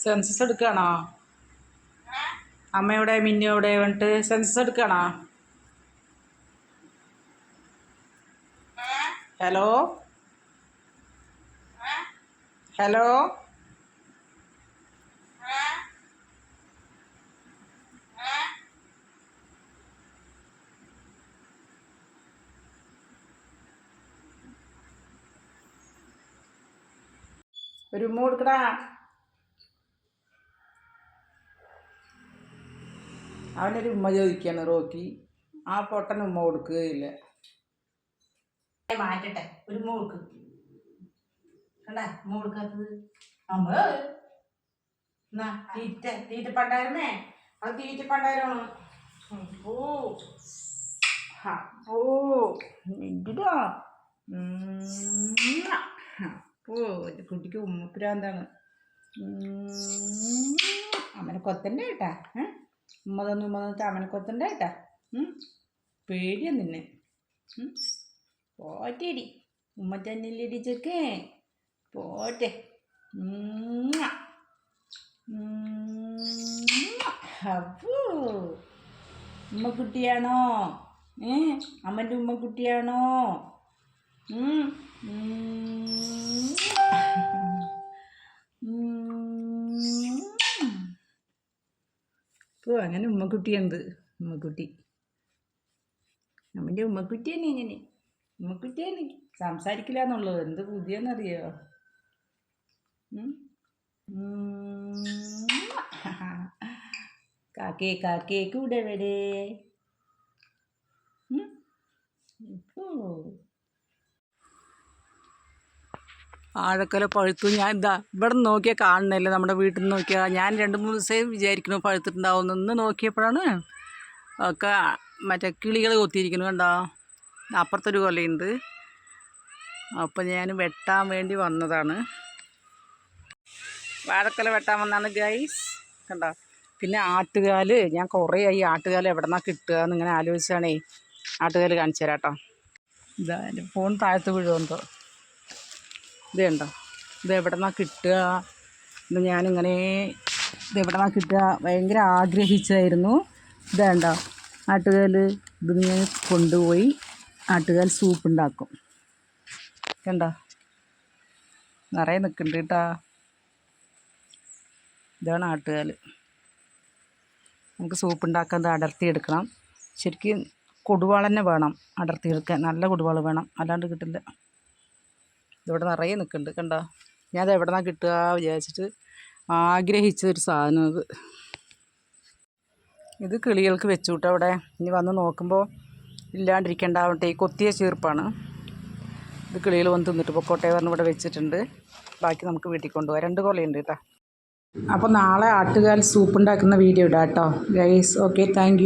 Census എടുക്കുകയാണോ അമ്മയുടെ മിന്നിയോടെ വന്നിട്ട് census എടുക്കുകയാണോ hello hello ഒരു ഉമ്മ അവനൊരു ഉമ്മ ചോദിക്കാണ് റോക്കി ആ പൊട്ടൻ ഉമ്മ കൊടുക്കുകയില്ല. മാറ്റട്ടെ ഒരു മോൾക്ക് കണ്ടാ ഉമ്മ കൊടുക്കാത്തത്? അമ്മ എന്നാ തീറ്റ തീറ്റ പണ്ടായിരുന്നേ അത് തീറ്റ പണ്ടായിരുന്നു ഓ ഓ ഇടാ ഓ കുട്ടിക്ക് ഉമ്മപ്രാന്താണ് അമ്മനെ കൊത്തണ്ട കേട്ടാ? ഉമ്മ തന്നു ഉമ്മ തന്നിട്ട് അമ്മനെ കൊത്തണ്ട കേട്ടാ? പേടിയാ നിന്നെ? പോറ്റേടി ഉമ്മ തന്നെയല്ലേ ചെക്കേ പോട്ടെ ഉമ്മ. കുട്ടിയാണോ ഏ അമ്മന്റെ ഉമ്മക്കുട്ടിയാണോ കുട്ടിയാണോ ഉം. ഉം. ഓ അങ്ങനെ ഉമ്മക്കുട്ടിയുണ്ട് ഉമ്മക്കുട്ടി. നമ്മുടെ ഉമ്മക്കുട്ടി തന്നെ ഇങ്ങനെ. ഉമ്മക്കുട്ടിയാണ് സംസാരിക്കില്ല എന്നുള്ളത്. എന്ത് പുതിയെന്നറിയോ. കാക്കേ കാക്കേ കൂടെ വരേ ഉം. ആഴക്കല പഴുത്തു. ഞാൻ ഇതാ ഇവിടെ നിന്ന് നോക്കിയാൽ കാണുന്നില്ല. നമ്മുടെ വീട്ടിൽ നിന്ന് നോക്കിയാൽ ഞാൻ രണ്ട് മൂന്ന് ദിവസമേ വിചാരിക്കുന്നു പഴുത്തിട്ടുണ്ടാവും ഇന്ന് നോക്കിയപ്പോഴാണ് ഒക്കെ മറ്റേ കിളികൾ കൊത്തിയിരിക്കുന്നു കണ്ടോ. അപ്പുറത്തൊരു കൊലയുണ്ട്. അപ്പോൾ ഞാൻ വെട്ടാൻ വേണ്ടി വന്നതാണ്. വാഴക്കല വെട്ടാൻ വന്നാണ് ഗൈസ്. കണ്ടോ? പിന്നെ ആട്ടുകാൽ ഞാൻ കുറേ ആയി ആട്ടുകാൽ എവിടെ നിന്നാണ് കിട്ടുക എന്നിങ്ങനെ ആലോചിച്ചാണേ. ആട്ടുകാൽ കാണിച്ചു തരാം കേട്ടോ ഇതാ ഫോൺ താഴത്ത് വീഴുമെന്തോ ഇത് കണ്ടോ ഇത് എവിടെ നിന്നാണ് കിട്ടുക? ഇത് ഞാനിങ്ങനെ ഇത് എവിടെ നിന്നാണ് കിട്ടുക? ഭയങ്കര ആഗ്രഹിച്ചായിരുന്നു ഇത് കണ്ടോ ആട്ടുകാൽ ഇത് ഞാൻ കൊണ്ടുപോയി ആട്ടുകാൽ സൂപ്പ് ഉണ്ടാക്കും കണ്ടോ? നിറയെ നിൽക്കുന്നുണ്ട് കേട്ടോ. ഇതാണ് ആട്ടുകാൽ നമുക്ക് സൂപ്പ് ഉണ്ടാക്കാൻ അടർത്തി അടർത്തിയെടുക്കണം. ശരിക്കും കൊടുവാൾ തന്നെ വേണം അടർത്തിയെടുക്കാൻ. നല്ല കൊടുവാൾ വേണം. അല്ലാണ്ട് കിട്ടില്ല. ഇതിവിടെ നിറയെ നിൽക്കുന്നുണ്ട്. കണ്ടോ? ഞാൻ അത് എവിടെ നിന്നാണ് കിട്ടുക വിചാരിച്ചിട്ട് ആഗ്രഹിച്ച ഒരു സാധനം ഇത്. ഇത് കിളികൾക്ക് വെച്ചു അവിടെ. ഇനി വന്ന് നോക്കുമ്പോൾ ഇല്ലാണ്ടിരിക്കണ്ടാവട്ടെ. ഈ കൊത്തിയ ചീർപ്പാണ്. ഇത് കിളികൾ വന്ന് തിന്നിട്ട് പൊക്കോട്ടെ പറഞ്ഞ് ഇവിടെ വെച്ചിട്ടുണ്ട്. ബാക്കി നമുക്ക് വീട്ടിൽ കൊണ്ടുപോകാം. രണ്ട് കൊലയുണ്ട് കേട്ടോ. അപ്പോൾ നാളെ ആട്ടുകാൽ സൂപ്പ് ഉണ്ടാക്കുന്ന വീഡിയോ ഇടാം കേട്ടോ. Guys okay thank